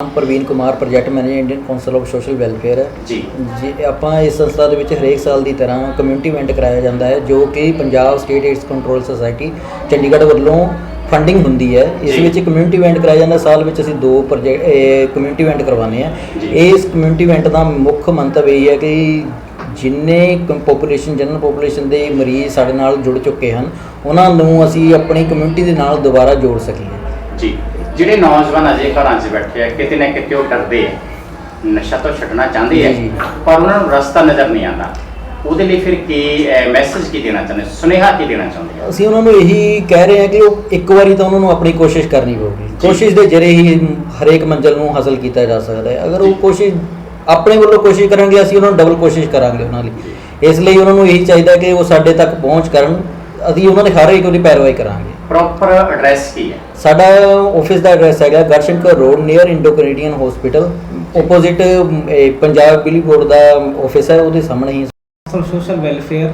ਨਾਮ Praveen Kumar project manager Indian Council of Social Welfare. ਹੈ ਜੀ। ਜੀ ਆਪਾਂ ਇਸ ਸੰਸਥਾ ਦੇ ਵਿੱਚ ਹਰੇਕ ਸਾਲ ਦੀ ਤਰ੍ਹਾਂ ਕਮਿਊਨਿਟੀ ਇਵੈਂਟ ਕਰਾਇਆ ਜਾਂਦਾ ਹੈ ਜੋ ਕਿ Punjab State AIDS Control Society Chandigarh ਵੱਲੋਂ ਫੰਡਿੰਗ ਹੁੰਦੀ ਹੈ। ਇਸ। ਵਿੱਚ ਕਮਿਊਨਿਟੀ ਇਵੈਂਟ ਕਰਾਇਆ ਜਾਂਦਾ ਸਾਲ ਵਿੱਚ ਅਸੀਂ ਦੋ ਪ੍ਰੋਜੈਕਟ ਕਮਿਊਨਿਟੀ ਇਵੈਂਟ ਕਰਵਾਉਂਦੇ ਜੀ। ਇਸ ਕਮਿਊਨਿਟੀ ਇਵੈਂਟ ਦਾ ਮੁੱਖ ਮੰਤਵ ਇਹ ਹੈ ਕਿ ਜਿੰਨੇ ਪੋਪੂਲੇਸ਼ਨ ਜਨਰਲ ਪੋਪੂਲੇਸ਼ਨ ਦੇ ਮਰੀਜ਼ ਸਾਡੇ ਨਾਲ ਜੁੜ ਚੁੱਕੇ ਹਨ ਉਹਨਾਂ ਨੂੰ ਅਸੀਂ ਆਪਣੀ ਕਮਿਊਨਿਟੀ ਦੇ ਨਾਲ ਦੁਬਾਰਾ ਜੋੜ ਸਕੀਏ। ਜੀ। ਜਿਹੜੇ ਨੌਜਵਾਨ ਅਜੇ ਘਰਾਂ 'ਚ ਬੈਠੇ ਆ ਕਿਤੇ ਨਾ ਕਿਤੇ ਉਹ ਡਰਦੇ ਆ। ਨਸ਼ਾ ਤੋਂ ਛੱਡਣਾ ਚਾਹੁੰਦੇ ਆ। ਪਰ ਉਹਨਾਂ ਨੂੰ ਰਸਤਾ ਨਜ਼ਰ ਨਹੀਂ ਆਉਂਦਾ। ਉਹਦੇ ਲਈ ਫਿਰ ਕੀ ਮੈਸੇਜ ਕੀ ਦੇਣਾ ਚਾਹੁੰਦੇ? ਸੁਨੇਹਾ ਕੀ ਦੇਣਾ ਚਾਹੁੰਦੇ ਅਸੀਂ ਉਹਨਾਂ ਨੂੰ ਇਹੀ ਕਹਿ ਰਹੇ ਹਾਂ ਕਿ ਉਹ ਇੱਕ ਵਾਰੀ ਤਾਂ ਉਹਨਾਂ ਨੂੰ ਆਪਣੀ ਕੋਸ਼ਿਸ਼ ਕਰਨੀ ਪਊਗੀ। ਕੋਸ਼ਿਸ਼ ਦੇ ਜ਼ਰੀਏ ਹੀ ਹਰੇਕ ਮੰਜ਼ਲ ਨੂੰ ਹਾਸਲ ਕੀਤਾ ਜਾ ਸਕਦਾ ਹੈ। ਅਗਰ ਉਹ। ਕੋਸ਼ਿਸ਼ ਆਪਣੇ ਵੱਲੋਂ ਕੋਸ਼ਿਸ਼ ਕਰਾਂਗੇ ਅਸੀਂ ਉਹਨਾਂ ਨੂੰ ਡਬਲ ਕੋਸ਼ਿਸ਼ ਕਰਾਂਗੇ ਉਹਨਾਂ ਲਈ। ਇਸ ਲਈ ਉਹਨਾਂ ਨੂੰ ਇਹੀ ਚਾਹੀਦਾ ਕਿ ਉਹ ਸਾਡੇ ਤੱਕ ਪਹੁੰਚ ਕਰਨ। ਅਸੀਂ ਉਹਨਾਂ ਦੇ ਹਰ ਇੱਕ ਉਹਦੀ ਪੈਰਵਾਈ ਕਰਾਂਗੇ। ਪ੍ਰੋਪਰ ਐਡਰੈਸ ਕੀ ਹੈ? ਸਾਡਾ ਆਫਿਸ ਦਾ ਐਡਰੈਸ ਹੈਗਾ Garhshankar road near Indo Canadian hospital opposite Punjab Bijli board ਦਾ ਆਫਿਸ ਹੈ ਉਹਦੇ ਸਾਹਮਣੇ ਹੀ। Social welfare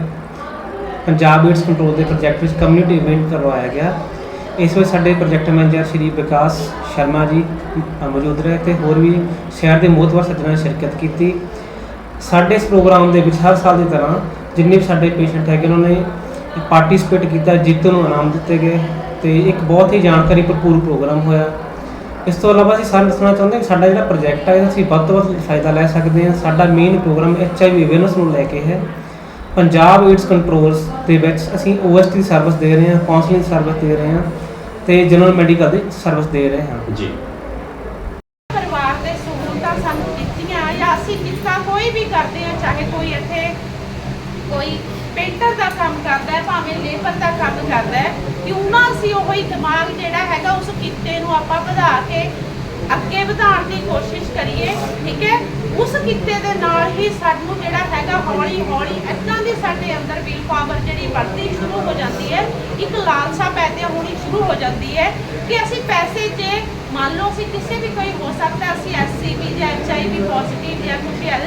Punjab AIDS control ਦੇ ਪ੍ਰੋਜੈਕਟ ਵਿੱਚ ਕਮਿਊਨਿਟੀ ਇਵੈਂਟ ਕਰਵਾਇਆ ਗਿਆ। ਇਸ ਵਿੱਚ ਸਾਡੇ ਪ੍ਰੋਜੈਕਟ ਮੈਨੇਜਰ ਸ਼੍ਰੀ ਵਿਕਾਸ ਸ਼ਰਮਾ ਜੀ ਮੌਜੂਦ ਰਹੇ ਤੇ ਹੋਰ ਵੀ ਸ਼ਹਿਰ ਦੇ ਮੋਹਤਵਰ ਸੱਜਣਾਂ ਨੇ ਸ਼ਿਰਕਤ ਕੀਤੀ। ਸਾਡੇ ਇਸ ਪ੍ਰੋਗਰਾਮ ਦੇ ਵਿੱਚ ਹਰ ਸਾਲ ਦੀ ਤਰ੍ਹਾਂ ਜਿੰਨੇ ਵੀ ਸਾਡੇ ਪੇਸ਼ੈਂਟ ਹੈਗੇ ਉਹਨਾਂ ਨੇ ਪਾਰਟਿਸਿਪੇਟ ਕੀਤਾ ਜਿੱਤ ਨੂੰ ਇਨਾਮ ਦਿੱਤੇ ਗਏ ਤੇ ਇੱਕ ਬਹੁਤ ਹੀ ਜਾਣਕਾਰੀ ਭਰਪੂਰ ਪ੍ਰੋਗਰਾਮ ਹੋਇਆ। ਇਸ ਤੋਂ ਇਲਾਵਾ ਅਸੀਂ ਸਾਰਿਆਂ ਨੂੰ ਦੱਸਣਾ ਚਾਹੁੰਦੇ ਕਿ ਸਾਡਾ ਜਿਹੜਾ ਪ੍ਰੋਜੈਕਟ ਹੈ ਇਹਦਾ ਅਸੀਂ ਵੱਧ ਤੋਂ ਵੱਧ ਫਾਇਦਾ ਲੈ ਸਕਦੇ ਹਾਂ। ਸਾਡਾ ਮੇਨ ਪ੍ਰੋਗਰਾਮ ਐਚਆਈਵੀ ਅਵੇਅਰਨੈਸ ਨੂੰ ਲੈ ਕੇ ਹੈ। ਪੰਜਾਬ ਏਡਸ ਕੰਟਰੋਲਸ ਦੇ ਵਿੱਚ ਅਸੀਂ ਓਐਸਟੀ ਸਰਵਿਸ ਦੇ ਰਹੇ ਹਾਂ ਕਾਉਂਸਲਿੰਗ ਸਰਵਿਸ ਦੇ ਰਹੇ ਹਾਂ ਤੇ ਜਨਰਲ ਮੈਡੀਕਲ ਦੀ ਸਰਵਿਸ ਦੇ ਰਹੇ ਹਾਂ। ਜੀ। ਪਰਿਵਾਰ ਦੇ ਸਹੂਲਤਾਂ ਸਾਨੂੰ ਦਿੱਤੀਆਂ ਜਾਂ ਅਸੀਂ ਕਿੱਤਾ ਕੋਈ ਵੀ ਕਰਦੇ ਆ ਚਾਹੇ ਕੋਈ ਇੱਥੇ ਕੋਈ ਪੇਂਟਰ ਦਾ ਕੰਮ ਕਰਦਾ ਹੈ, ਭਾਵੇਂ ਲੇਬਰ ਦਾ ਕੰਮ ਕਰਦਾ ਹੈ ਕਿਉਂ ਨਾ ਅਸੀਂ ਉਹ ਦਿਮਾਗ ਜਿਹੜਾ ਹੈਗਾ ਉਸ ਕਿੱਤੇ ਨੂੰ ਆਪਾਂ ਵਧਾ ਕੇ ਅੱਗੇ ਵਧਾਉਣ ਦੀ ਕੋਸ਼ਿਸ਼ ਕਰੀਏ, ਠੀਕ ਹੈ? ਉਸ ਕਿੱਤੇ ਦੇ ਨਾਲ ਹੀ ਸਾਨੂੰ ਜਿਹੜਾ ਹੈਗਾ ਹੌਲੀ ਹੌਲੀ ਇਦਾਂ ਦੀ ਸਾਡੇ ਅੰਦਰ ਵਿਲ ਪਾਵਰ ਜਿਹੜੀ ਵੱਧਦੀ ਸ਼ੁਰੂ ਹੋ ਜਾਂਦੀ ਹੈ, ਇੱਕ ਲਾਲਸਾ ਪੈਦਾ ਹੋਣੀ ਸ਼ੁਰੂ ਹੋ ਜਾਂਦੀ ਹੈ ਕਿ ਅਸੀਂ ਪੈਸੇ ਜੇ ਮੰਨ ਲਓ ਅਸੀਂ ਕਿਸੇ ਵੀ ਕੋਈ ਹੋ ਸਕਦਾ, ਅਸੀਂ ਐਸਸੀਬੀ ਜਾਂ ਐਚਆਈਵੀ ਪੋਜ਼ਿਟਿਵ ਜਾਂ ਕੁਝ ਹੈ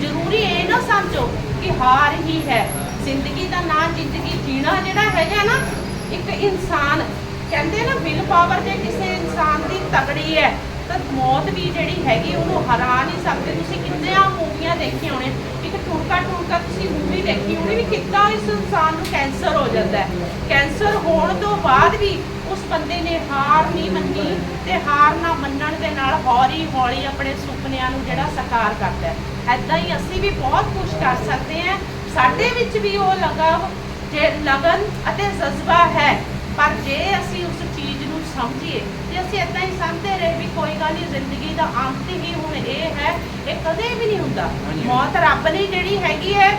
ਜ਼ਰੂਰੀ ਇਹ ਨਾ ਸਮਝੋ ਕਿ ਹਾਰ ਹੀ ਹੈ। ਜ਼ਿੰਦਗੀ ਦਾ ਨਾਂ ਜ਼ਿੰਦਗੀ ਜੀਣਾ ਜਿਹੜਾ ਹੈਗਾ ਨਾ, ਇੱਕ ਇਨਸਾਨ, ਕਹਿੰਦੇ ਨਾ ਵਿਲ ਪਾਵਰ ਜੇ ਕਿਸੇ ਇਨਸਾਨ ਦੀ ਤਗੜੀ ਹੈ, ਤਾਂ ਮੌਤ ਵੀ ਜਿਹੜੀ ਹੈਗੀ ਉਹਨੂੰ ਹਰਾ ਨਹੀਂ ਸਕਦੇ। ਤੁਸੀਂ ਕਿੰਨੀਆਂ ਮੂਵੀਆਂ ਦੇਖੀਆਂ ਹੋਣੇ ਇੱਕ ਟੁਰਕਾ ਟੁਰਕਾ ਤੁਸੀਂ ਮੂਵੀ ਦੇਖੀ ਹੋਣੀ ਵੀ ਕਿੱਦਾਂ ਇਸ ਇਨਸਾਨ ਨੂੰ ਕੈਂਸਰ ਹੋ ਜਾਂਦਾ ਹੈ। ਕੈਂਸਰ ਹੋਣ ਤੋਂ ਬਾਅਦ ਵੀ ਬੰਦੇ ਨੇ ਹਾਰ ਨਹੀਂ ਮੰਨੀ ਤੇ ਹਾਰ ਨਾ ਮੰਨਣ ਦੇ ਨਾਲ ਹੌਲੀ ਹੌਲੀ ਆਪਣੇ ਸੁਪਨਿਆਂ ਨੂੰ ਜਿਹੜਾ ਸਾਕਾਰ ਕਰਦਾ ਹੈ। ਐਦਾਂ ਹੀ ਅਸੀਂ ਵੀ ਬਹੁਤ ਕੁਝ ਕਰ ਸਕਦੇ ਹਾਂ। ਸਾਡੇ ਵਿੱਚ ਵੀ ਉਹ ਲਗਨ ਜੇ ਲਗਨ ਅਤੇ ਜਜ਼ਬਾ ਹੈ ਪਰ ਜੇ ਅਸੀਂ ਉਸ ਚੀਜ਼ ਨੂੰ ਸਮਝੀਏ ਜੇ ਅਸੀਂ ਇਦਾਂ ਹੀ ਸਮਝਦੇ ਰਹੇ ਵੀ ਕੋਈ ਗੱਲ ਨਹੀਂ ਜ਼ਿੰਦਗੀ ਦਾ ਅੰਤ ਹੀ ਹੁਣ ਇਹ ਹੈ ਇਹ ਕਦੇ ਵੀ ਨਹੀਂ ਹੁੰਦਾ। ਮੌਤ ਰੱਬ ਨੇ ਜਿਹੜੀ ਹੈਗੀ ਹੈ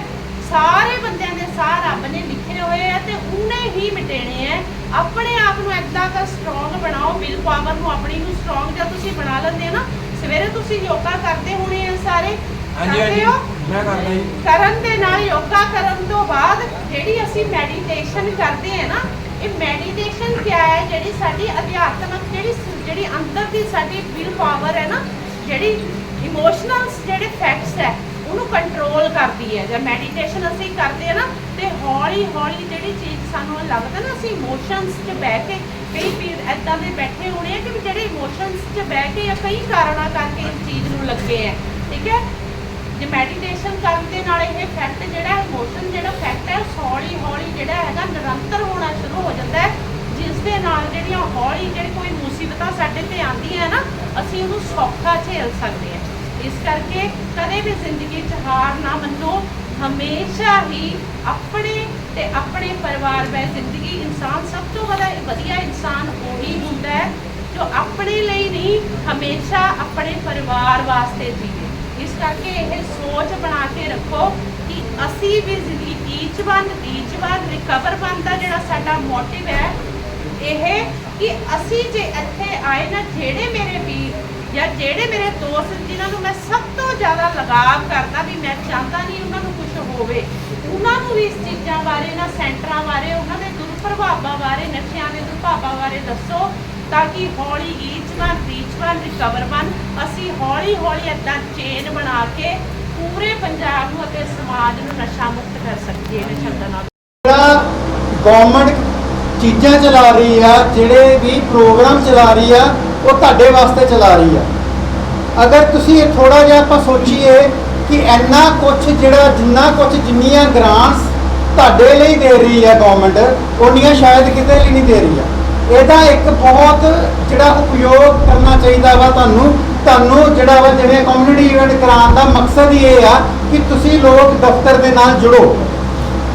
ਸਾਰੇ ਬੰਦਿਆਂ ਦੇ ਸਾਹ ਰੱਬ ਨੇ ਹੋਏ ਆ ਤੇ ਉਹਨੇ ਹੀ ਮਿਟੇਣੇ ਆ। ਆਪਣੇ ਆਪ ਨੂੰ ਏਦਾਂ ਦਾ ਸਟਰੋਂਗ ਬਣਾਓ ਵਿਲ ਪਾਵਰ ਨੂੰ ਆਪਣੀ ਨੂੰ ਸਟਰੋਂਗ ਜਦ ਤੁਸੀਂ ਬਣਾ ਲੈਂਦੇ ਨਾ ਸਵੇਰੇ ਤੁਸੀਂ ਯੋਗਾ ਕਰਦੇ ਹੋਣੇ ਆ ਸਾਰੇ। ਕਰਦੇ ਹੋ? ਮੈਂ ਕਰਦਾ ਜੀ। ਕਰਨ ਦੇ ਨਾਲ ਯੋਗਾ ਕਰਨ ਤੋਂ ਬਾਅਦ ਜਿਹੜੀ ਅਸੀਂ ਮੈਡੀਟੇਸ਼ਨ ਕਰਦੇ ਆ ਨਾ ਇਹ ਮੈਡੀਟੇਸ਼ਨ ਕੀ ਹੈ? ਜਿਹੜੀ ਸਾਡੀ ਅਧਿਆਤਮਕ ਜਿਹੜੀ ਜਿਹੜੀ ਅੰਦਰ ਦੀ ਸਾਡੀ ਵਿਲ ਪਾਵਰ ਹੈ ਨਾ ਜਿਹੜੀ ਇਮੋਸ਼ਨਲਸ ਜਿਹੜੇ ਫੈਕਟਸ ਹੈ ਉਹਨੂੰ ਕੰਟਰੋਲ ਕਰਦੀ ਹੈ। ਜੇ ਮੈਡੀਟੇਸ਼ਨ ਅਸੀਂ ਕਰਦੇ ਆ ਨਾ ਤੇ ਹੌਲੀ ਹੌਲੀ ਜਿਹੜੀ ਚੀਜ਼ ਸਾਨੂੰ ਲੱਗਦਾ ਨਾ, ਅਸੀਂ ਇਮੋਸ਼ਨਸ 'ਚ ਬਹਿ ਕੇ ਕਈ ਪੀਰ ਐਦਾਂ ਦੇ ਬੈਠੇ ਹੋਣੇ ਆ ਕਿ ਜਿਹੜੇ ਇਮੋਸ਼ਨਸ 'ਚ ਬਹਿ ਕੇ ਜਾਂ ਕਈ ਕਾਰਨਾਂ ਕਰਕੇ ਇਸ ਚੀਜ਼ ਨੂੰ ਲੱਗੇ ਆ, ਠੀਕ ਹੈ? ਜੇ ਮੈਡੀਟੇਸ਼ਨ ਕਰਨ ਦੇ ਨਾਲ ਇਹ ਫੈਕਟ ਜਿਹੜਾ ਇਮੋਸ਼ਨ ਜਿਹੜਾ ਫੈਕਟ ਹੈ, ਹੌਲੀ ਹੌਲੀ ਜਿਹੜਾ ਹੈਗਾ ਨਿਰੰਤਰ ਹੋਣਾ ਸ਼ੁਰੂ ਹੋ ਜਾਂਦਾ ਹੈ, ਜਿਸ ਦੇ ਨਾਲ ਜਿਹੜੀਆਂ ਹੌਲੀ ਜਿਹੜੀ ਕੋਈ ਮੁਸੀਬਤਾਂ ਸਾਡੇ ਤੇ ਆਉਂਦੀਆਂ ਨਾ, ਅਸੀਂ ਉਹਨੂੰ ਸੌਖਾ ਝੇਲ ਸਕਦੇ ਹਾਂ। ਇਸ ਕਰਕੇ ਕਦੇ ਵੀ ਜ਼ਿੰਦਗੀ 'ਚ ਹਾਰ ਨਾ ਮੰਨੋ ਹਮੇਸ਼ਾ ਹੀ ਆਪਣੇ ਤੇ ਆਪਣੇ ਪਰਿਵਾਰ ਵਿੱਚ ਜ਼ਿੰਦਗੀ ਇਨਸਾਨ ਸਭ ਤੋਂ ਵਧਾ ਵਧੀਆ ਇਨਸਾਨ ਉਹੀ ਹੁੰਦਾ ਹੈ ਜੋ ਆਪਣੇ ਲਈ ਨਹੀਂ, ਹਮੇਸ਼ਾ ਆਪਣੇ ਪਰਿਵਾਰ ਵਾਸਤੇ ਜੀਵੇ। ਇਸ ਕਰਕੇ ਇਹ ਸੋਚ ਬਣਾ ਕੇ ਰੱਖੋ ਕਿ ਅਸੀਂ ਵੀ ਜ਼ਿੰਦਗੀ each one each one recover one ਦਾ ਜਿਹੜਾ ਸਾਡਾ ਮੋਟਿਵ ਹੈ, ਇਹ ਕਿ ਅਸੀਂ ਜੇ ਇੱਥੇ ਆਏ ਨਾ, ਜਿਹੜੇ ਮੇਰੇ ਵੀਰ ਜਾਂ ਜਿਹੜੇ ਮੇਰੇ ਦੋਸਤ ਜਿਨ੍ਹਾਂ ਨੂੰ ਮੈਂ ਸਭ ਤੋਂ ਜ਼ਿਆਦਾ ਲਗਾਵ ਕਰਦਾ ਵੀ ਮੈਂ ਚਾਹੁੰਦਾ ਨਹੀਂ ਉਹਨਾਂ ਨੂੰ ਹੋਵੇ। ਉਹਨਾਂ ਨੂੰ ਵੀ ਇਸ ਚੀਜ਼ਾਂ ਬਾਰੇ ਨਾ ਸੈਂਟਰਾਂ ਬਾਰੇ, ਉਹਨਾਂ ਦੇ ਦੁਰਪ੍ਰਭਾਵਾਂ ਬਾਰੇ, ਨਸ਼ਿਆਂ ਦੇ ਦੁਰਪ੍ਰਭਾਵਾਂ ਬਾਰੇ ਦੱਸੋ ਤਾਂ ਕਿ ਹੌਲੀ each one reach one recover one ਅਸੀਂ ਹੌਲੀ ਹੌਲੀ ਏਦਾਂ ਚੇਨ ਬਣਾ ਕੇ ਪੂਰੇ ਪੰਜਾਬ ਨੂੰ ਅਤੇ ਸਮਾਜ ਨੂੰ ਨਸ਼ਾ ਮੁਕਤ ਕਰ ਸਕੀਏ ਨੇ ਛੱਡਣ ਨਾਲ ਗਵਰਨਮੈਂਟ ਚੀਜ਼ਾਂ ਚਲਾ ਰਹੀ ਆ, ਜਿਹੜੇ ਵੀ ਪ੍ਰੋਗਰਾਮ ਚਲਾ ਰਹੀ ਆ, ਉਹ ਤੁਹਾਡੇ ਵਾਸਤੇ ਚਲਾ ਰਹੀ ਆ। ਅਗਰ ਤੁਸੀਂ ਇਹ ਥੋੜਾ ਜਿਹਾ ਆਪਾਂ ਸੋਚੀਏ ਕਿ ਇੰਨਾ ਕੁਝ ਜਿਹੜਾ ਜਿੰਨਾ ਕੁਝ ਜਿੰਨੀਆਂ ਗ੍ਰਾਂਟਸ ਤੁਹਾਡੇ ਲਈ ਦੇ ਰਹੀ ਹੈ ਗਵਰਨਮੈਂਟ ਉਹਨੀਆਂ ਸ਼ਾਇਦ ਕਿਤੇ ਲਈ ਨਹੀਂ ਦੇ ਰਹੀ ਆ। ਇਹਦਾ ਇੱਕ ਬਹੁਤ ਜਿਹੜਾ ਉਪਯੋਗ ਕਰਨਾ ਚਾਹੀਦਾ ਵਾ ਤੁਹਾਨੂੰ। ਤੁਹਾਨੂੰ ਜਿਹੜਾ ਵਾ ਜਿਵੇਂ ਕਮਿਊਨਿਟੀ ਇਵੈਂਟ ਕਰਾਉਣ ਦਾ ਮਕਸਦ ਹੀ ਇਹ ਆ ਕਿ ਤੁਸੀਂ ਲੋਕ ਦਫ਼ਤਰ ਦੇ ਨਾਲ ਜੁੜੋ।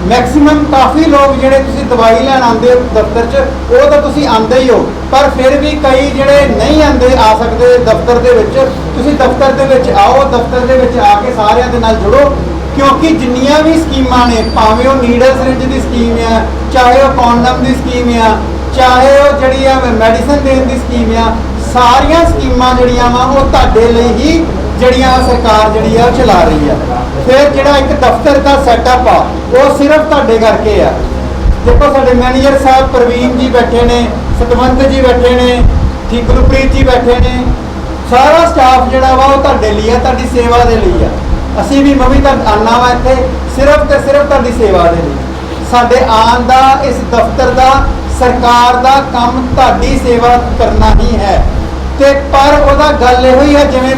ਮੈਕਸਿਮਮ ਕਾਫੀ ਲੋਕ ਜਿਹੜੇ ਤੁਸੀਂ ਦਵਾਈ ਲੈਣ ਆਉਂਦੇ ਹੋ ਦਫ਼ਤਰ 'ਚ, ਉਹ ਤਾਂ ਤੁਸੀਂ ਆਉਂਦੇ ਹੀ ਹੋ। ਪਰ ਫਿਰ ਵੀ ਕਈ ਜਿਹੜੇ ਨਹੀਂ ਆਉਂਦੇ, ਆ ਸਕਦੇ ਦਫ਼ਤਰ ਦੇ ਵਿੱਚ। ਤੁਸੀਂ ਦਫ਼ਤਰ ਦੇ ਵਿੱਚ ਆਓ, ਦਫ਼ਤਰ ਦੇ ਵਿੱਚ ਆ ਕੇ ਸਾਰਿਆਂ ਦੇ ਨਾਲ ਜੁੜੋ। ਕਿਉਂਕਿ ਜਿੰਨੀਆਂ ਵੀ ਸਕੀਮਾਂ ਨੇ, ਭਾਵੇਂ ਉਹ ਨੀਡਲ ਸਿਰਿੰਜ ਦੀ ਸਕੀਮ ਆ, ਚਾਹੇ ਉਹ ਕੌਂਡਮ ਦੀ ਸਕੀਮ ਆ, ਚਾਹੇ ਉਹ ਜਿਹੜੀ ਆ ਮੈਡੀਸਨ ਦੇਣ ਦੀ ਸਕੀਮ ਆ, ਸਾਰੀਆਂ ਸਕੀਮਾਂ ਜਿਹੜੀਆਂ ਵਾ ਉਹ ਤੁਹਾਡੇ ਲਈ ਹੀ ਜਿਹੜੀਆਂ ਸਰਕਾਰ ਜਿਹੜੀ ਆ ਉਹ ਚਲਾ ਰਹੀ ਆ। ਫਿਰ ਜਿਹੜਾ ਇੱਕ ਦਫ਼ਤਰ ਦਾ ਸੈਟਅਪ ਆ, ਉਹ ਸਿਰਫ ਤੁਹਾਡੇ ਕਰਕੇ ਆ। ਦੇਖੋ ਸਾਡੇ ਮੈਨੇਜਰ ਸਾਹਿਬ ਪ੍ਰਵੀਨ ਜੀ ਬੈਠੇ ਨੇ, ਸਤਵੰਤ ਜੀ ਬੈਠੇ ਨੇ, ਠੀਕ ਗੁਰਪ੍ਰੀਤ ਜੀ ਬੈਠੇ ਨੇ। ਸਾਰਾ ਸਟਾਫ ਜਿਹੜਾ ਵਾ ਉਹ ਤੁਹਾਡੇ ਲਈ ਆ, ਤੁਹਾਡੀ ਸੇਵਾ ਦੇ ਲਈ ਆ। ਅਸੀਂ ਵੀ ਮੈਂ ਵੀ ਤਾਂ ਆਉਣਾ ਵਾ ਇੱਥੇ, ਸਿਰਫ ਤੇ ਸਿਰਫ ਤੁਹਾਡੀ ਸੇਵਾ ਦੇ ਲਈ। ਸਾਡੇ ਆਉਣ ਦਾ, ਇਸ ਦਫ਼ਤਰ ਦਾ, ਸਰਕਾਰ ਦਾ ਕੰਮ ਤੁਹਾਡੀ ਸੇਵਾ ਕਰਨਾ ਹੀ ਹੈ। ਤੇ ਪਰ ਉਹਦਾ ਗੱਲ ਇਹੋ ਹੀ ਹੈ ਜਿਵੇਂ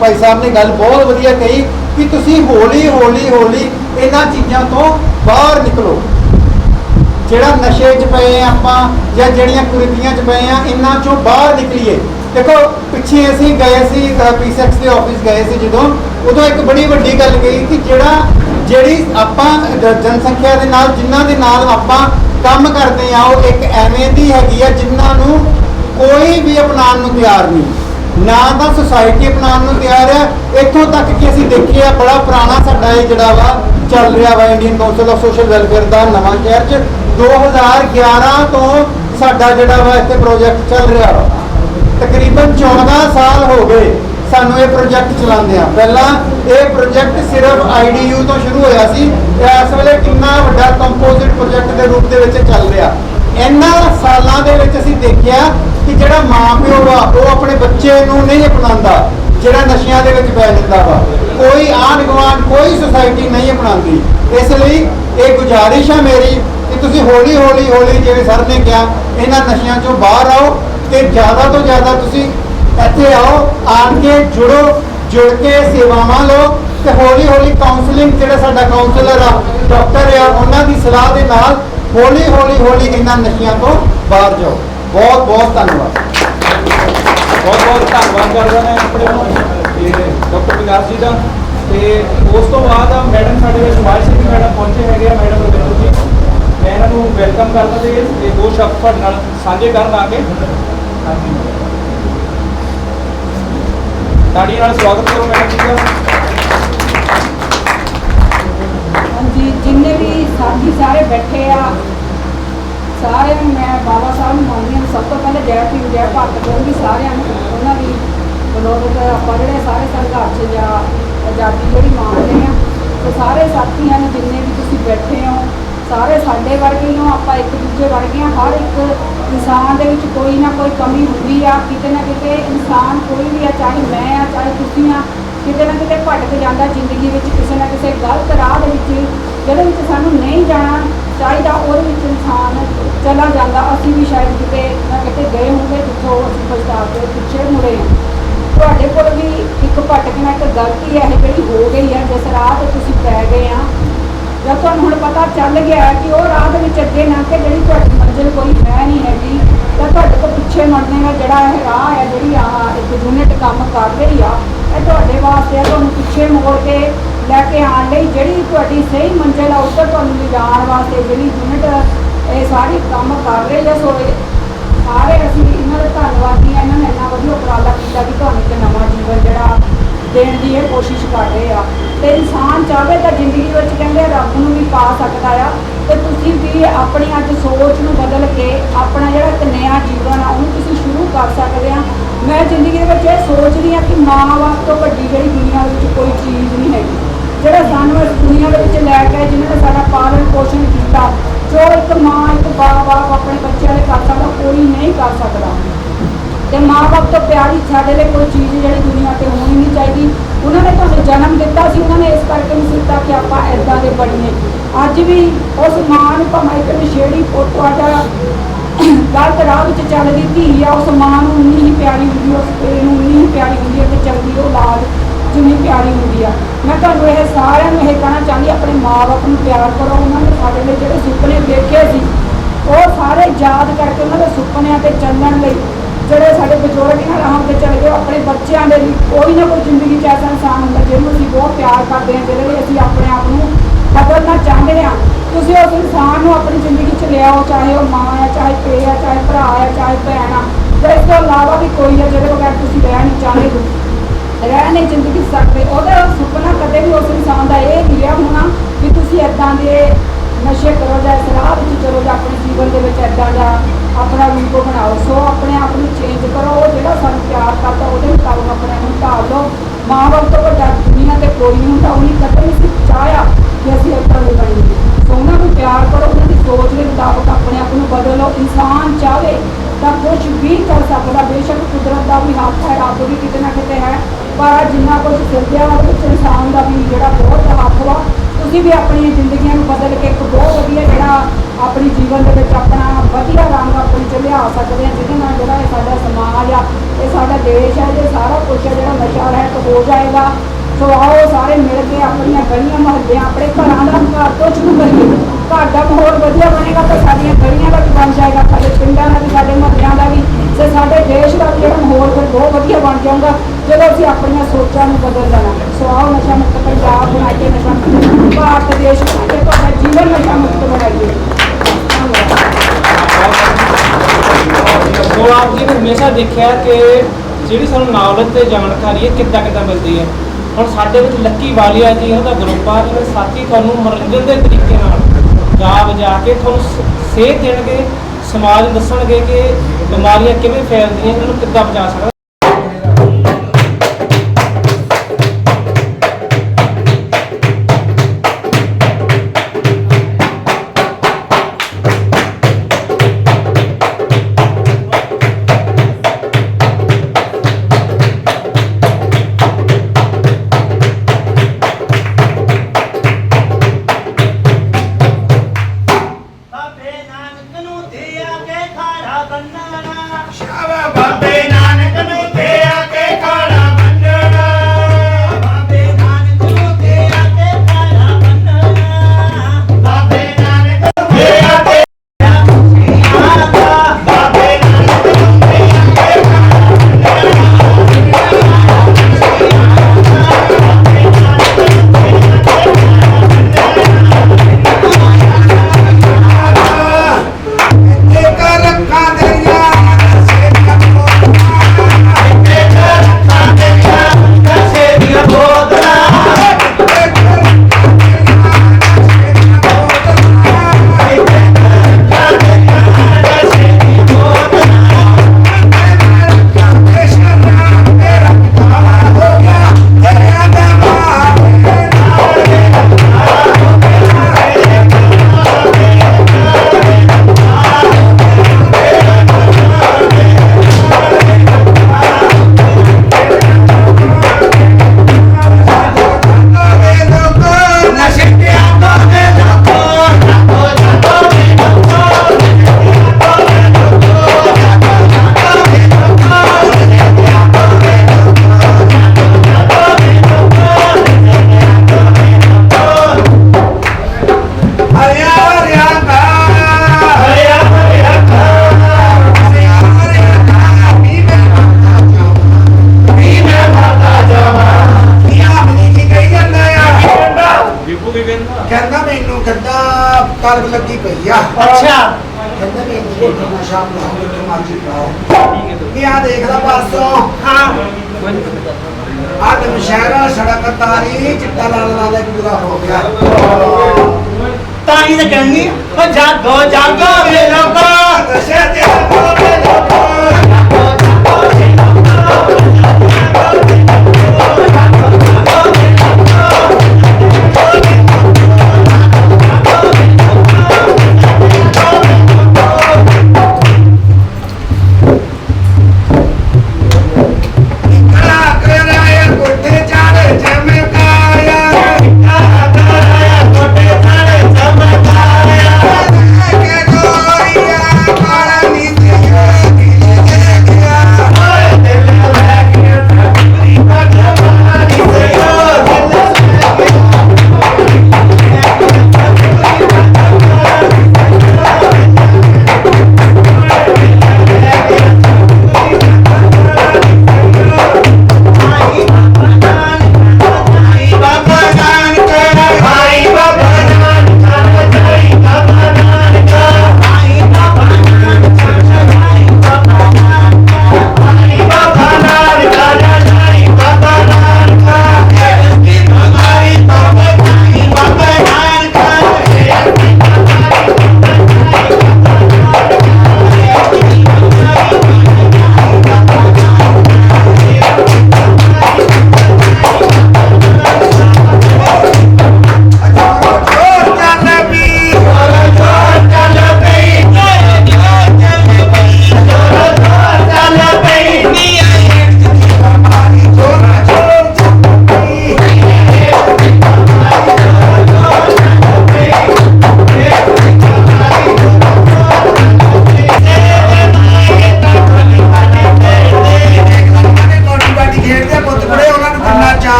ਭਾਈ ਸਾਹਿਬ ਨੇ ਗੱਲ ਬਹੁਤ ਵਧੀਆ ਕਹੀ ਕਿ ਤੁਸੀਂ ਹੌਲੀ ਹੌਲੀ ਹੌਲੀ ਇਹਨਾਂ ਚੀਜ਼ਾਂ ਤੋਂ ਬਾਹਰ ਨਿਕਲੋ। ਜਿਹੜਾ ਨਸ਼ੇ 'ਚ ਪਏ ਆਪਾਂ ਜਾਂ ਜਿਹੜੀਆਂ ਕੁਰੀਤੀਆਂ 'ਚ ਪਏ ਆ, ਇਹਨਾਂ 'ਚੋਂ ਬਾਹਰ ਨਿਕਲੀਏ। ਦੇਖੋ, ਪਿੱਛੇ ਅਸੀਂ ਗਏ ਸੀ ਪੀਸੈਕਸ ਦੇ ਆਫਿਸ ਗਏ ਸੀ ਜਦੋਂ, ਉਦੋਂ ਇੱਕ ਬੜੀ ਵੱਡੀ ਗੱਲ ਕਹੀ ਕਿ ਜਿਹੜਾ, ਜਿਹੜੀ ਆਪਾਂ ਜਨਸੰਖਿਆ ਦੇ ਨਾਲ, ਜਿਨ੍ਹਾਂ ਦੇ ਨਾਲ ਆਪਾਂ ਕੰਮ ਕਰਦੇ ਆ, ਉਹ ਇੱਕ ਐਵੇਂ ਦੀ ਹੈਗੀ ਆ ਜਿਨ੍ਹਾਂ ਨੂੰ ਕੋਈ ਵੀ ਅਪਣਾਉਣ ਨੂੰ ਤਿਆਰ ਨਹੀਂ। ਨਾ ਤਾਂ ਸੁਸਾਇਟੀ ਅਪਣਾਉਣ ਨੂੰ ਤਿਆਰ ਹੈ। ਇੱਥੋਂ ਤੱਕ ਕਿ ਅਸੀਂ ਦੇਖਿਆ, ਬੜਾ ਪੁਰਾਣਾ ਸਾਡਾ ਇਹ ਜਿਹੜਾ ਵਾ, ਚੱਲ ਰਿਹਾ ਵਾ Indian Council of Social Welfare ਦਾ ਨਵਾਂ ਸ਼ਹਿਰ 'ਚ। 2011 ਤੋਂ ਸਾਡਾ ਜਿਹੜਾ ਵਾ ਇੱਥੇ ਪ੍ਰੋਜੈਕਟ ਚੱਲ ਰਿਹਾ ਵਾ। ਤਕਰੀਬਨ 14 ਸਾਲ ਹੋ ਗਏ ਸਾਨੂੰ ਇਹ ਪ੍ਰੋਜੈਕਟ ਚਲਾਉਂਦੇ ਆ ਪਹਿਲਾਂ ਇਹ ਪ੍ਰੋਜੈਕਟ ਸਿਰਫ ਆਈਡੀਯੂ ਤੋਂ ਸ਼ੁਰੂ ਹੋਇਆ ਸੀ। ਇਸ ਵੇਲੇ ਕਿੰਨਾ ਵੱਡਾ ਕੰਪੋਜ਼ਿਟ ਪ੍ਰੋਜੈਕਟ ਦੇ ਰੂਪ ਦੇ ਵਿੱਚ ਚੱਲ ਰਿਹਾ। ਇਹਨਾਂ ਸਾਲਾਂ ਦੇ ਵਿੱਚ ਅਸੀਂ ਦੇਖਿਆ ਕਿ ਜਿਹੜਾ ਮਾਪਿਓ ਵਾ ਉਹ ਆਪਣੇ ਬੱਚੇ ਨੂੰ ਨਹੀਂ ਅਪਣਾਉਂਦਾ, ਜਿਹੜਾ ਨਸ਼ਿਆਂ ਦੇ ਵਿੱਚ ਪੈ ਜਾਂਦਾ ਵਾ। ਕੋਈ ਆਂਢ ਗੁਆਂਢ ਕੋਈ ਸੁਸਾਇਟੀ ਨਹੀਂ ਅਪਣਾਉਂਦੀ। ਇਸ ਲਈ ਇਹ ਗੁਜ਼ਾਰਿਸ਼ ਆ ਮੇਰੀ ਕਿ ਤੁਸੀਂ ਹੌਲੀ ਹੌਲੀ ਹੌਲੀ ਜਿਵੇਂ ਸਰ ਨੇ ਕਿਹਾ, ਇਹਨਾਂ ਨਸ਼ਿਆਂ ਚੋਂ ਬਾਹਰ ਆਓ ਤੇ ਜ਼ਿਆਦਾ ਤੋਂ ਜ਼ਿਆਦਾ ਤੁਸੀਂ ਇੱਥੇ ਆਓ, ਆਣ ਕੇ ਜੁੜੋ, ਜੁੜ ਕੇ ਸੇਵਾਵਾਂ ਲਓ ਤੇ ਹੌਲੀ ਹੌਲੀ ਕਾਉਂਸਲਿੰਗ ਜਿਹੜਾ ਸਾਡਾ ਕਾਉਂਸਲਰ ਆ ਡਾਕਟਰ ਆ, ਉਹਨਾਂ ਦੀ ਸਲਾਹ ਦੇ ਨਾਲ ਹੌਲੀ ਹੌਲੀ ਹੌਲੀ ਇਹਨਾਂ ਨਸ਼ਿਆਂ ਤੋਂ ਬਾਹਰ ਜਾਓ। ਬਹੁਤ ਬਹੁਤ ਧੰਨਵਾਦ। ਬਹੁਤ ਬਹੁਤ ਧੰਨਵਾਦ ਕਰਦਾ ਮੈਂ ਆਪਣੇ ਤੇ ਡਾਕਟਰ ਵਿਕਾਸ ਜੀ ਦਾ। ਤੇ ਉਸ ਤੋਂ ਬਾਅਦ ਆ ਮੈਡਮ ਸਾਡੇ ਸਮਾਜ ਸੇਵੀ ਮੈਡਮ ਪਹੁੰਚੇ ਹੈਗੇ ਆ, ਮੈਡਮ ਰਵਿੰਦਰ ਜੀ। ਮੈਂ ਇਹਨਾਂ ਨੂੰ ਵੈਲਕਮ ਕਰਦਾ ਤੇ ਇਹ ਦੋ ਸ਼ਬਦ ਤੁਹਾਡੇ ਨਾਲ ਸਾਂਝੇ ਕਰਨ ਆ ਕੇ। ਹਾਂਜੀ। ਤਾੜੀ ਨਾਲ ਸਵਾਗਤ ਕਰੋ ਮੈਡਮ ਜੀ ਦਾ। ਹਾਂਜੀ, ਜਿੰਨੇ ਵੀ ਸਾਥੀ ਸਾਰੇ ਬੈਠੇ ਆ ਸਾਰਿਆਂ ਨੂੰ ਮੈਂ ਬਾਬਾ ਸਾਹਿਬ ਨੂੰ ਮੰਨਦੀ ਹਾਂ ਸਭ ਤੋਂ ਪਹਿਲੇ ਜੈ ਭੀਮ, ਜੈ ਭਾਰਤ ਕਹੂੰਗੀ ਸਾਰਿਆਂ ਨੂੰ, ਉਹਨਾਂ ਦੀ ਬਨੋਦਤ ਆਪਾਂ ਜਿਹੜੇ ਸਾਰੇ ਸੰਘਰਸ਼ ਜਾਂ ਆਜ਼ਾਦੀ ਜਿਹੜੀ ਮੰਗਦੇ ਆ ਤੇ ਸਾਰੇ ਸਾਥੀਆਂ ਨੂੰ ਜਿੰਨੇ ਵੀ ਤੁਸੀਂ ਬੈਠੇ ਹੋ, ਸਾਰੇ ਸਾਡੇ ਵਰਗੇ ਹੀ ਹੋ, ਆਪਾਂ ਇੱਕ ਦੂਜੇ ਵਰਗੇ ਆ, ਹਰ ਇੱਕ ਇਨਸਾਨ ਦੇ ਵਿੱਚ ਕੋਈ ਨਾ ਕੋਈ ਕਮੀ ਹੁੰਦੀ ਆ, ਕਿਤੇ ਨਾ ਕਿਤੇ ਇਨਸਾਨ ਕੋਈ ਵੀ ਆ, ਚਾਹੇ ਮੈਂ ਆ, ਚਾਹੇ ਤੁਸੀਂ ਆ ਕਿਤੇ ਨਾ ਕਿਤੇ ਭਟਕ ਜਾਂਦਾ ਜ਼ਿੰਦਗੀ ਵਿੱਚ ਕਿਸੇ ਨਾ ਕਿਸੇ ਗਲਤ ਰਾਹ ਦੇ ਵਿੱਚ, ਜਿਹਦੇ ਵਿੱਚ ਸਾਨੂੰ ਨਹੀਂ ਜਾਣਾ ਚਾਹੀਦਾ, ਉਹਦੇ ਵਿੱਚ ਇਨਸਾਨ ਚਲਾ ਜਾਂਦਾ। ਅਸੀਂ ਵੀ ਸ਼ਾਇਦ ਕਿਤੇ ਨਾ ਕਿਤੇ ਗਏ ਹੋਣਗੇ ਜਿੱਥੋਂ ਅਸੀਂ ਪਛਤਾ ਕੇ ਪਿੱਛੇ ਮੁੜੇ ਤੁਹਾਡੇ ਕੋਲ ਵੀ ਇੱਕ ਭਟਕਣਾ, ਇੱਕ ਗਲਤੀ ਹੈ ਜਿਹੜੀ ਹੋ ਗਈ ਹੈ, ਜਿਸ ਰਾਹ ਤੇ ਤੁਸੀਂ ਪੈ ਗਏ ਆ ਜਦ ਤੁਹਾਨੂੰ ਹੁਣ ਪਤਾ ਚੱਲ ਗਿਆ ਕਿ ਉਹ ਰਾਹ ਦੇ ਵਿੱਚ ਅੱਗੇ ਨਾ ਕਿ ਜਿਹੜੀ ਤੁਹਾਡੀ ਮੰਜ਼ਿਲ ਕੋਈ ਹੈ ਨਹੀਂ ਹੈਗੀ, ਤਾਂ ਤੁਹਾਡੇ ਤੋਂ ਪਿੱਛੇ ਮੁੜਨੇ ਦਾ ਜਿਹੜਾ ਇਹ ਰਾਹ ਹੈ, ਜਿਹੜੀ ਆ ਇੱਕ ਯੂਨਿਟ ਕੰਮ ਕਰ ਰਹੀ ਆ, ਇਹ ਤੁਹਾਡੇ ਵਾਸਤੇ ਆ, ਤੁਹਾਨੂੰ ਪਿੱਛੇ ਮੋੜ ਕੇ ਲੈ ਕੇ ਆਉਣ ਲਈ ਜਿਹੜੀ ਤੁਹਾਡੀ ਸਹੀ ਮੰਜ਼ਿਲ ਆ ਉੱਧਰ ਤੁਹਾਨੂੰ ਲਿਜਾਣ ਵਾਸਤੇ ਜਿਹੜੀ ਯੂਨਿਟ ਇਹ ਸਾਰੀ ਕੰਮ ਕਰ ਰਹੀ ਹੈ ਸੋ ਇਹ ਸਾਰੇ ਅਸੀਂ ਇਹਨਾਂ ਦਾ ਧੰਨਵਾਦੀ ਆ, ਇਹਨਾਂ ਨੇ ਇੰਨਾ ਵਧੀਆ ਉਪਰਾਲਾ ਕੀਤਾ ਕਿ ਤੁਹਾਨੂੰ ਇੱਕ ਨਵਾਂ ਜੀਵਨ ਜਿਹੜਾ ਦੇਣ ਦੀ ਇਹ ਕੋਸ਼ਿਸ਼ ਕਰ ਰਹੇ ਆ। ਤੇ ਇਨਸਾਨ ਚਾਹਵੇ ਤਾਂ ਜ਼ਿੰਦਗੀ ਵਿੱਚ ਕਹਿੰਦੇ ਰੱਬ ਨੂੰ ਵੀ ਪਾ ਸਕਦਾ ਆ। ਤੇ ਤੁਸੀਂ ਵੀ ਆਪਣੀ ਅੱਜ ਸੋਚ ਨੂੰ ਬਦਲ ਕੇ ਆਪਣਾ ਜਿਹੜਾ ਇੱਕ ਨਵਾਂ ਜੀਵਨ ਆ ਉਹਨੂੰ ਤੁਸੀਂ ਸ਼ੁਰੂ ਕਰ ਸਕਦੇ ਆ। ਮੈਂ ਜ਼ਿੰਦਗੀ ਦੇ ਵਿੱਚ ਇਹ ਸੋਚਦੀ ਆ ਕਿ ਮਾਂ-ਬਾਪ ਤੋਂ ਵੱਡੀ ਜਿਹੜੀ ਦੁਨੀਆ ਵਿੱਚ ਕੋਈ ਚੀਜ਼ ਨਹੀਂ ਹੈਗੀ। ਜਿਹੜਾ ਸਾਨੂੰ ਇਸ ਦੁਨੀਆ ਦੇ ਵਿੱਚ ਲੈ ਕੇ ਆਏ, ਜਿਨ੍ਹਾਂ ਨੇ ਸਾਡਾ ਪਾਲਣ ਪੋਸ਼ਣ ਕੀਤਾ ਜੋ ਇੱਕ ਮਾਂ ਇੱਕ ਬਾਪ ਆਪਣੇ ਬੱਚਿਆਂ ਲਈ ਕਰ ਸਕਦਾ ਕੋਈ ਨਹੀਂ ਕਰ ਸਕਦਾ। ਤੇ ਮਾਂ-ਬਾਪ ਤੋਂ ਪਿਆਰੀ ਸਾਡੇ ਲਈ ਕੋਈ ਚੀਜ਼ ਜਿਹੜੀ ਦੁਨੀਆ ਤੇ ਹੋਣੀ ਨਹੀਂ ਚਾਹੀਦੀ। ਉਹਨਾਂ ਨੇ ਤੁਹਾਨੂੰ ਜਨਮ ਦਿੱਤਾ ਸੀ, ਉਹਨਾਂ ਨੇ ਇਸ ਕਰਕੇ ਨਹੀਂ ਦਿੱਤਾ ਕਿ ਆਪਾਂ ਐਦਾਂ ਦੇ ਬਣੀਏ। ਅੱਜ ਵੀ ਉਸ ਮਾਂ ਨੂੰ ਭਾਵੇਂ ਇੱਕ ਨਸ਼ੇੜੀ ਫੋਟੋ ਆਡਾ ਗਲਤ ਰਾਹ ਵਿੱਚ ਚੱਲਦੀ ਧੀ ਆ, ਉਸ ਮਾਂ ਨੂੰ ਉਨੀ ਹੀ ਪਿਆਰੀ ਹੁੰਦੀ, ਉਸ ਪੇ ਨੂੰ ਉਨੀ ਹੀ ਪਿਆਰੀ ਹੁੰਦੀ ਹੈ ਤੇ ਚੰਗਾ ਦੀ ਔਲਾਦ ਜਿੰਨੀ ਪਿਆਰੀ ਹੁੰਦੀ ਆ। ਮੈਂ ਤੁਹਾਨੂੰ ਇਹ ਸਾਰਿਆਂ ਨੂੰ ਇਹ ਕਹਿਣਾ ਚਾਹੁੰਦੀ ਆਪਣੇ ਮਾਂ-ਬਾਪ ਨੂੰ ਪਿਆਰ ਕਰੋ। ਉਹਨਾਂ ਨੇ ਸਾਡੇ ਲਈ ਜਿਹੜੇ ਸੁਪਨੇ ਦੇਖੇ ਸੀ, ਉਹ ਸਾਰੇ ਯਾਦ ਕਰਕੇ ਉਹਨਾਂ ਦੇ ਸੁਪਨਿਆਂ ਤੇ ਚੱਲਣ ਲਈ ਜਿਹੜੇ ਸਾਡੇ ਬਜ਼ੁਰਗ ਇਹਨਾਂ ਰਾਹਾਂ ਤੇ ਚੱਲ ਗਏ, ਉਹ ਆਪਣੇ ਬੱਚਿਆਂ ਦੇ ਲਈ ਕੋਈ ਨਾ ਕੋਈ ਜ਼ਿੰਦਗੀ 'ਚ ਐਸਾ ਇਨਸਾਨ ਹੁੰਦਾ ਜਿਹਨੂੰ ਅਸੀਂ ਬਹੁਤ ਪਿਆਰ ਕਰਦੇ ਹਾਂ, ਜਿਹਦੇ ਲਈ ਅਸੀਂ ਆਪਣੇ ਆਪ ਨੂੰ ਬਦਲਣਾ ਚਾਹੁੰਦੇ ਹਾਂ। ਤੁਸੀਂ ਉਸ ਇਨਸਾਨ ਨੂੰ ਆਪਣੀ ਜ਼ਿੰਦਗੀ 'ਚ ਲਿਆਓ, ਚਾਹੇ ਉਹ ਮਾਂ ਹੈ ਚਾਹੇ ਪਿਓ ਹੈ ਚਾਹੇ ਭਰਾ ਹੈ ਚਾਹੇ ਭੈਣ ਆ। ਜਾਂ ਇਸ ਤੋਂ ਇਲਾਵਾ ਵੀ ਕੋਈ ਹੈ ਜਿਹਦੇ ਬਗੈਰ ਤੁਸੀਂ ਰਹਿ ਨਹੀਂ ਚਾਹੁੰਦੇ। ਰਹਿ ਨਹੀਂ ਜ਼ਿੰਦਗੀ ਸਕਦੇ, ਉਹਦਾ ਸੁਪਨਾ ਕਦੇ ਵੀ ਉਸ ਇਨਸਾਨ ਦਾ ਇਹ ਨਹੀਂ ਰਿਹਾ ਹੋਣਾ ਕਿ ਤੁਸੀਂ ਇਦਾਂ ਦੇ ਨਸ਼ੇ ਕਰੋ ਜਾਂ ਸਰਾਬ ਵਿੱਚ ਚਲੋ ਜਾਂ ਆਪਣੇ ਜੀਵਨ ਦੇ ਵਿੱਚ ਇਦਾਂ ਦਾ ਆਪਣਾ ਰੂਪ ਬਣਾਓ, ਸੋ ਆਪਣੇ ਆਪ ਨੂੰ ਚੇਂਜ ਕਰੋ, ਉਹ ਜਿਹੜਾ ਸਾਨੂੰ ਪਿਆਰ ਕਰਦਾ, ਉਹਦੇ ਮੁਤਾਬਕ ਆਪਣੇ ਆਪ ਨੂੰ ਢਾਲ ਲਓ। ਮਾਂ ਬਾਪ ਤੋਂ ਵੱਡਾ ਦੁਨੀਆ ਤੇ ਕੋਈ ਨਹੀਂ ਹੁੰਦਾ, ਉਹਨੇ ਕਦੇ ਨਹੀਂ ਸੀ ਚਾਹਿਆ ਕਿ ਅਸੀਂ ਇਦਾਂ ਦੇ ਬਣੀਏ। ਸੋ ਉਹਨਾਂ ਨੂੰ ਪਿਆਰ ਕਰੋ, ਉਹਨਾਂ ਦੀ ਸੋਚ ਦੇ ਮੁਤਾਬਕ ਆਪਣੇ ਆਪ ਨੂੰ ਬਦਲੋ ਇਨਸਾਨ ਚਾਹੇ ਤਾਂ ਕੁਝ ਵੀ ਕਰ ਸਕਦਾ, ਬੇਸ਼ੱਕ ਕੁਦਰਤ ਦਾ ਵੀ ਹੱਥ ਹੈ, ਰੱਬ ਵੀ ਕਿਤੇ ਨਾ ਕਿਤੇ ਹੈ, ਪਰ ਜਿੰਨਾ ਕੁਝ ਸਿਰਜਿਆ ਉਹਦੇ ਵਿੱਚ ਇਨਸਾਨ ਦਾ ਵੀ ਜਿਹੜਾ ਬਹੁਤ ਹੱਥ ਵਾ ਤੁਸੀਂ ਵੀ ਆਪਣੀ ਜ਼ਿੰਦਗੀਆਂ ਨੂੰ ਬਦਲ ਕੇ ਇੱਕ ਬਹੁਤ ਵਧੀਆ ਜਿਹੜਾ ਆਪਣੀ ਜੀਵਨ ਦੇ ਵਿੱਚ ਆਪਣਾ ਵਧੀਆ ਰੰਗ ਆਪਣੀ ਚ ਲਿਆ ਸਕਦੇ ਆ, ਜਿਹਦੇ ਨਾਲ ਜਿਹੜਾ ਇਹ ਸਾਡਾ ਸਮਾਜ ਆ, ਇਹ ਸਾਡਾ ਦੇਸ਼ ਆ, ਇਹ ਸਾਰਾ ਕੁਝ ਜਿਹੜਾ ਨਸ਼ਾ ਰਹਿਤ ਹੋ ਜਾਏਗਾ। ਸੋ ਆਓ ਸਾਰੇ ਮਿਲ ਕੇ ਆਪਣੀਆਂ ਗਲੀਆਂ ਮੁਹੱਲਿਆਂ, ਆਪਣੇ ਘਰਾਂ ਦਾ ਘਰ ਤੋਂ ਸ਼ੁਰੂ ਕਰੀਏ। ਘਰ ਦਾ ਮਾਹੌਲ ਵਧੀਆ ਬਣੇਗਾ ਤਾਂ ਸਾਡੀਆਂ ਗਲੀਆਂ ਦਾ ਵੀ ਬਣ ਜਾਏਗਾ, ਸਾਡੇ ਪਿੰਡਾਂ ਦਾ ਵੀ, ਸਾਡੇ ਮੁਹੱਲਿਆਂ ਦਾ ਵੀ, ਤੇ ਸਾਡੇ ਦੇਸ਼ ਦਾ ਵੀ ਜਿਹੜਾ ਮਾਹੌਲ ਫਿਰ ਬਹੁਤ ਵਧੀਆ ਬਣ ਜਾਊਗਾ। ਜਦੋਂ ਅਸੀਂ ਆਪਣੀਆਂ ਸੋਚਾਂ ਨੂੰ ਬਦਲ ਲਵਾਂਗੇ ਸੋ ਆਓ ਨਸ਼ਾ ਮੁਕਤ ਪੰਜਾਬ ਬਣਾਈਏ ਨਸ਼ਾ ਮੁਕਤ ਭਾਰਤ ਦੇਸ਼ ਬਣਾਈਏ ਤੁਹਾਡਾ ਜੀਵਨ ਨਸ਼ਾ ਮੁਕਤ ਬਣਾਈਏ। ਸੋ ਆਪ ਜੀ ਨੇ ਹਮੇਸ਼ਾ ਦੇਖਿਆ ਕਿ ਜਿਹੜੀ ਸਾਨੂੰ ਨੌਲੇਜ ਤੇ ਜਾਣਕਾਰੀ ਹੈ, ਕਿੱਦਾਂ ਕਿੱਦਾਂ ਮਿਲਦੀ ਹੈ। ਹੁਣ ਸਾਡੇ ਵਿੱਚ ਲੱਕੀ ਵਾਲੀਆ ਜੀ ਉਹਦਾ ਗਰੁੱਪ ਆ ਜਿਹੜੇ ਸਾਥੀ ਤੁਹਾਨੂੰ ਮਨੋਰੰਜਨ ਦੇ ਤਰੀਕੇ ਨਾਲ ਗਾ ਵਜਾ ਕੇ ਤੁਹਾਨੂੰ ਸੇਧ ਦੇਣਗੇ, ਸਮਾਜ ਨੂੰ ਦੱਸਣਗੇ ਕਿ ਬਿਮਾਰੀਆਂ ਕਿਵੇਂ ਫੈਲਦੀਆਂ, ਇਹਨਾਂ ਨੂੰ ਕਿੱਦਾਂ ਬਚਾ ਸਕਦਾ।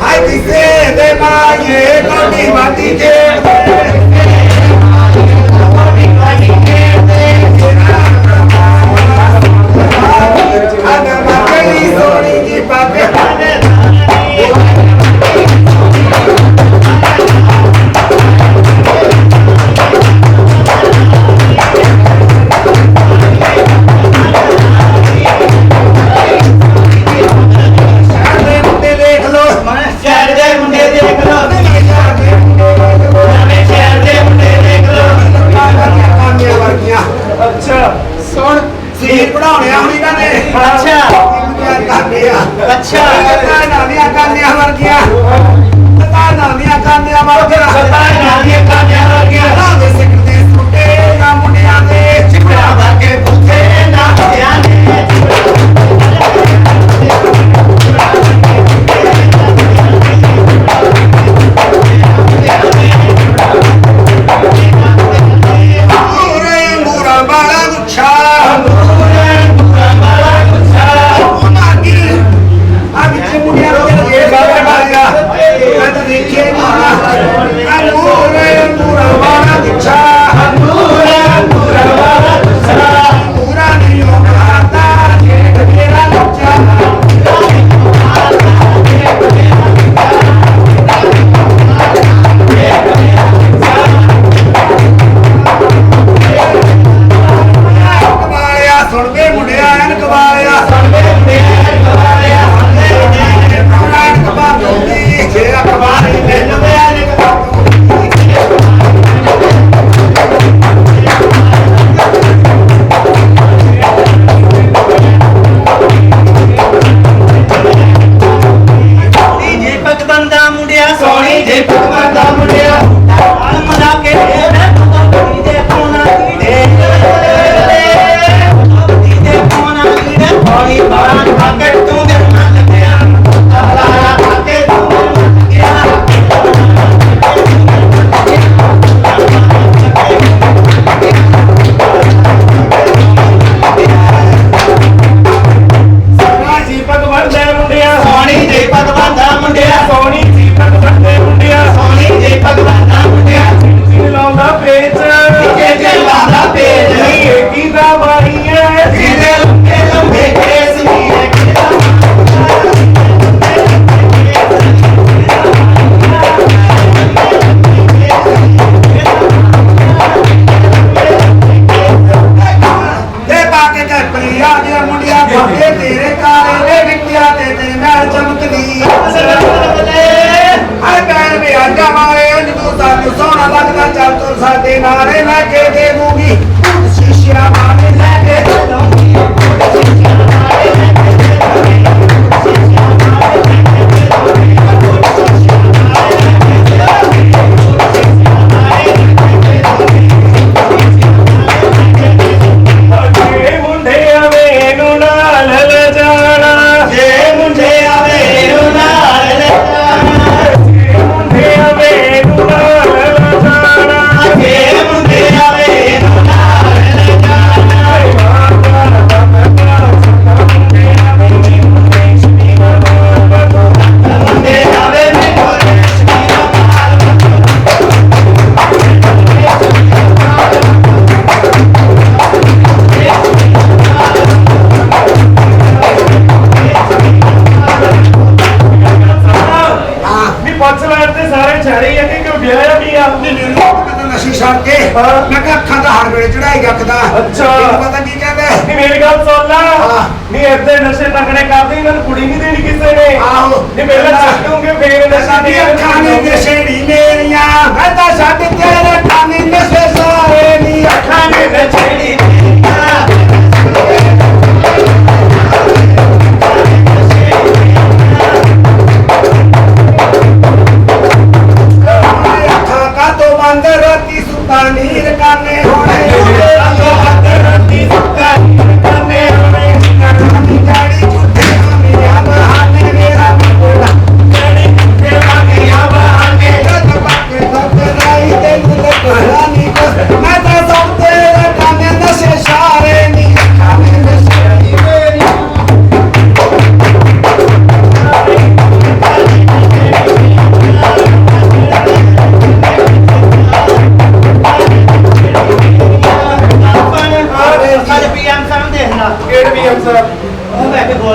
I ti se de maye con mi.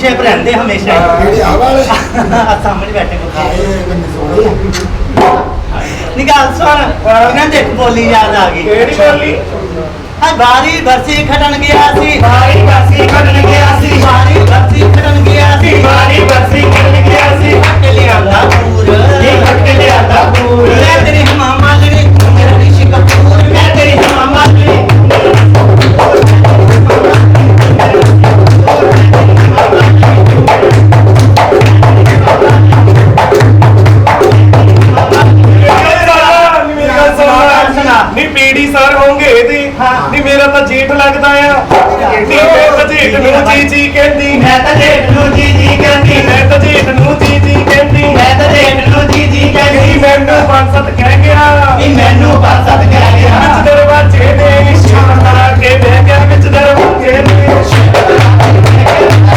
Shape ਰਹਿੰਦੇ ਹਮੇਸ਼ਾ ਜਿਹੜੇ ਆ ਵਾਲੇ। ਸਾਹਮਣੇ ਬੈਠੇ ਕੋ ਆਏ ਬੰਦੇ ਸੋਹਣੇ ਆ ਨਿਕਾਲ ਸੁਣ ਇਹਨਾਂ ਦੇ ਬੋਲੀ ਯਾਦ ਆ ਗਈ। ਕਿਹੜੀ ਬੋਲੀ? ਆ ਬਾਰੀ ਬਰਸੀ ਖਟਣ ਗਿਆ ਸੀ। ਬਾਰੀ ਬਰਸੀ ਕੱਢਣ ਗਿਆ ਸੀ। ਬਾਰੀ ਬਰਸੀ ਖਟਣ ਗਿਆ ਸੀ। ਬਾਰੀ ਬਰਸੀ ਕੱਢਣ ਗਿਆ ਸੀ। ਕੱਟ ਲਿਆਂਦਾ ਪੂਰ ਇਹ ਕੱਟ ਲਿਆਂਦਾ ਪੂਰ। ਮੈਂ ਤੇਰੀ ਮਾਮਾ ਲੜੀ ਤੂੰ ਮੇਰਾ ਰਿਸ਼ੀ ਕਪੂਰ। ਮੈਂ ਤੇਰੀ ਮਾਮਾ ਲੜੀ ਮੇਰਾ ਤਾਂ ਜੇਠ ਲੱਗਦਾ ਆ। ਨੀ ਮੈਂ ਨੂੰ ਜੀ ਜੀ ਕਹਿੰਦੀ। ਮੈਂ ਤਾਂ ਜੇਠ ਨੂੰ ਜੀ ਜੀ ਕਹਿੰਦੀ। ਮੈਂ ਤਾਂ ਜੇਠ ਨੂੰ ਜੀ ਜੀ ਕਹਿੰਦੀ। ਮੈਂ ਤਾਂ ਜੇਠ ਨੂੰ ਜੀ ਜੀ ਕਹਿੰਦੀ। ਮੈਨੂੰ ਪੰਜ ਕਹਿ ਗਿਆ। ਵੀ ਮੈਨੂੰ ਪੰਜ ਕਹਿ ਗਿਆ। ਵਿੱਚ ਦਰਵਾਜ਼ੇ ਦੇ ਇਸ਼ਾਰਾ ਕੇ ਬਹਿ ਵਿੱਚ ਦਰਵਾਜ਼ੇ ਦੇ ਇਸ਼ਾਰਾ ਗਿਆ।